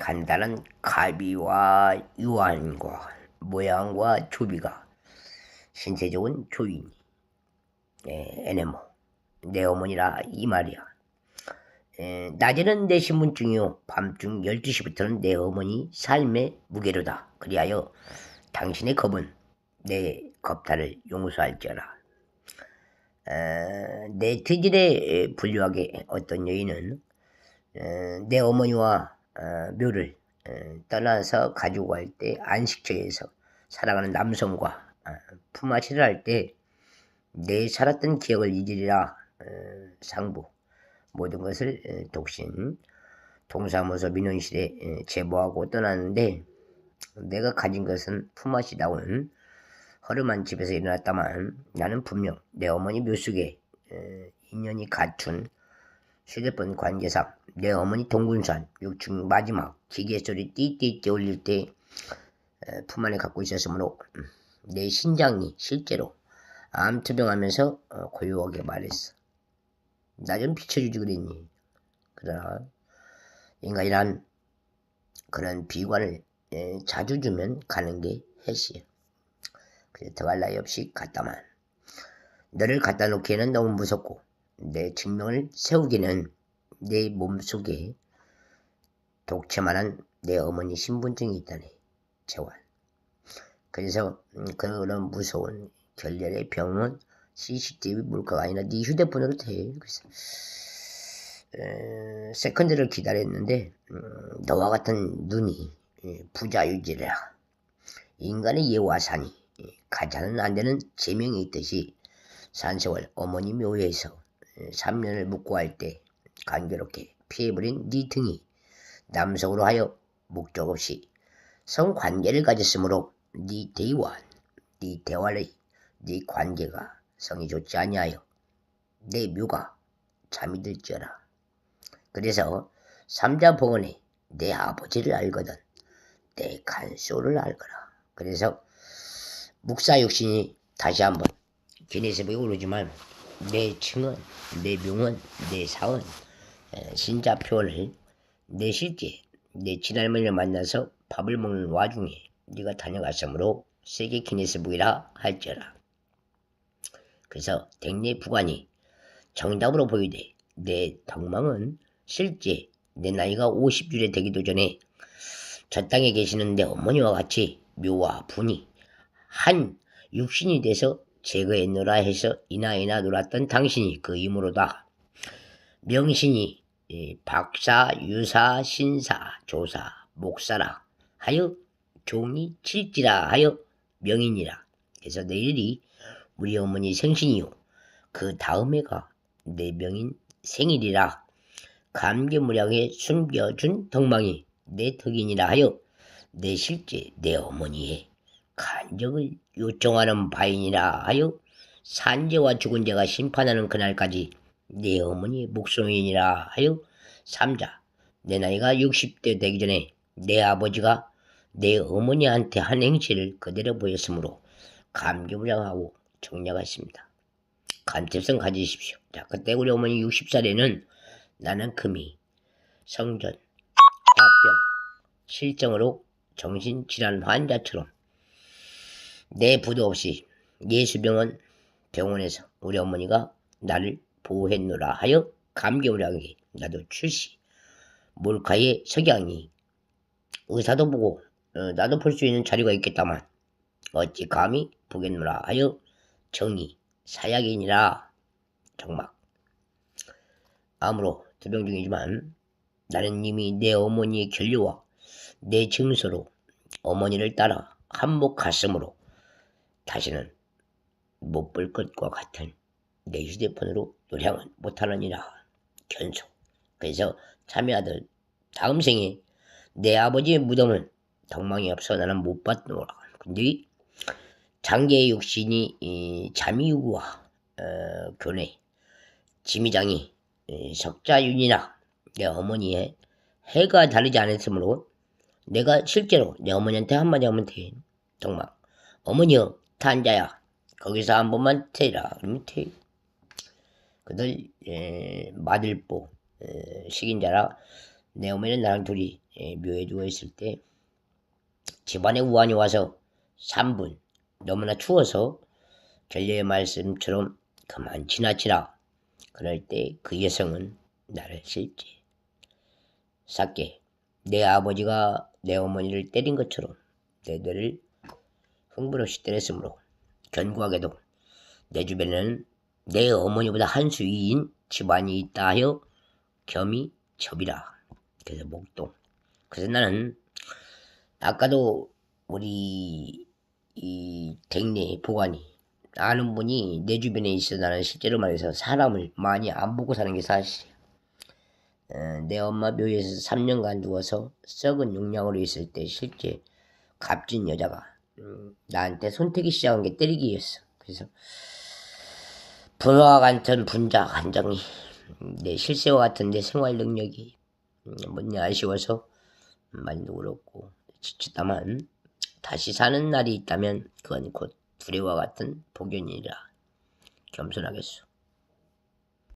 간단한 가비와 유한과 모양과 조비가 신체 좋은 조인이 예, 에네모. 내 어머니라 이 말이야. 예, 낮에는 내 신분증이요. 밤중 12시부터는 내 어머니 삶의 무게로다. 그리하여 당신의 겁은 내 겁탈을 용서할지어라 에, 내 뒤질에 불류하게 어떤 여인은 에, 내 어머니와 어, 묘를 에, 떠나서 가지고 갈 때 안식처에서 사랑하는 남성과 어, 품앗이를 할 때 내 살았던 기억을 잊으리라 어, 상부. 모든 것을 에, 독신 동사무소 민원실에 에, 제보하고 떠났는데 내가 가진 것은 품앗이다운 허름한 집에서 일어났다만 나는 분명 내 어머니 묘속에 에, 인연이 갖춘 휴대폰 관계상 내 어머니 동군산 6층 마지막 기계 소리 띠띠띠 울릴 때 에, 품 안에 갖고 있었으므로 음, 내 신장이 실제로 암투병하면서 어, 고요하게 말했어. 나 좀 비춰주지 그랬니? 그러나 인간이란 그런 비관을 에, 자주 주면 가는 게 해시야. 그래 더할 나위 없이 갔다만 너를 갖다 놓기에는 너무 무섭고 내 증명을 세우기는 내 몸속에 독채만한 내 어머니 신분증이 있다네 재환 그래서 음, 그런 무서운 결렬의 병은 CCTV 물가가 아니라 네 휴대폰으로 돼. 그래서 에, 세컨드를 기다렸는데 음, 너와 같은 눈이 예, 부자유지라. 인간의 예와 산이 예, 가자는 안 되는 제명이 있듯이 산세월 어머니 묘에서 3년을 묵고 할 때 간교롭게 피해버린 네 등이 남성으로 하여 목적 없이 성관계를 가졌으므로 네 대화, 네 대화의 네 관계가 성이 좋지 아니하여 내 묘가 잠이 들지어라. 그래서 삼자봉원에 내 아버지를 알거든 내 간소를 알거라. 그래서 묵사육신이 다시 한번 기내세보에 오르지만 내 층은 내 명은 내 상은 에, 신자 표현을 내 실제 내 친할머니를 만나서 밥을 먹는 와중에 네가 다녀갔으므로 세계 기네스북이라 할지어라. 그래서 댕내 부관이 정답으로 보이되 내 덕망은 실제 내 나이가 50줄에 되기도 전에 저 땅에 계시는 내 어머니와 같이 묘와 분이 한 육신이 돼서 제거했노라 해서 이나 이나 놀았던 당신이 그 이무로다. 명신이 예, 박사, 유사, 신사, 조사, 목사라 하여 종이 칠지라 하여 명인이라. 그래서 내일이 우리 어머니 생신이요. 그 다음에가 내 명인 생일이라. 감개무량에 숨겨준 덕망이 내 덕인이라 하여 내 실제 내 어머니의 간적을 요청하는 바이니라 하여 산재와 죽은 자가 심판하는 그날까지 내 어머니의 목소리니라 하여 삼자 내 나이가 60대 되기 전에 내 아버지가 내 어머니한테 한 행실을 그대로 보였으므로 감개무량하고 정리가 있습니다. 간첩성 가지십시오. 자, 그때 우리 어머니 60살에는 나는 금이 성전, 화병, 실정으로 정신질환 환자처럼 내 부도 없이 예수병원 병원에서 우리 어머니가 나를 보호했노라 하여 감개무량하게 나도 출시. 몰카의 석양이 의사도 보고 어, 나도 볼 수 있는 자료가 있겠다만 어찌 감히 보겠노라 하여 정의 사약이니라. 정막 아무로 두병 중이지만 나는 이미 내 어머니의 결례와 내 증서로 어머니를 따라 한몫갔으므로 다시는 못 볼 것과 같은 내 휴대폰으로 요량은 못하느니라 견소. 그래서 참여 아들 다음 생에 내 아버지의 무덤은 덕망이 없어 나는 못 봤노라. 근데 장계의 육신이 이, 자미유구와 어, 교내 지미장이 이, 석자윤이나 내 어머니의 해가 다르지 않았으므로 내가 실제로 내 어머니한테 한마디 하면 돼. 정말 어머니여 탄자야 거기서 한 번만 태라 그러면 태 그들 에, 마들보 에, 식인자라 내 어머니는 나랑 둘이 예, 묘에 누워 있을 때 집안에 우환이 와서 3분 너무나 추워서 전례의 말씀처럼 그만 지나치라. 그럴 때 그 여성은 나를 실지. 삭게 내 아버지가 내 어머니를 때린 것처럼 내 뇌를 흥분 없이 때렸으므로 견고하게도 내 주변에는 내 어머니보다 한 수 위인 집안이 있다 하여 겸이 접이라. 그래서 목동. 그래서 나는 아까도 우리 이 댕내 보관이 아는 분이 내 주변에 있어 나는 실제로 말해서 사람을 많이 안 보고 사는 게 사실이야. 어, 내 엄마 묘에서 3년간 누워서 썩은 용량으로 있을 때 실제 값진 여자가 음, 나한테 손태기 시작한 게 때리기였어. 그래서 분화와 같은 분자 감정이 음, 내 실세와 같은 내 생활 능력이 음, 뭐냐 아쉬워서 많이도 그렇고 지치다만 다시 사는 날이 있다면 그건 곧 두려와 같은 복연이라 겸손하겠소.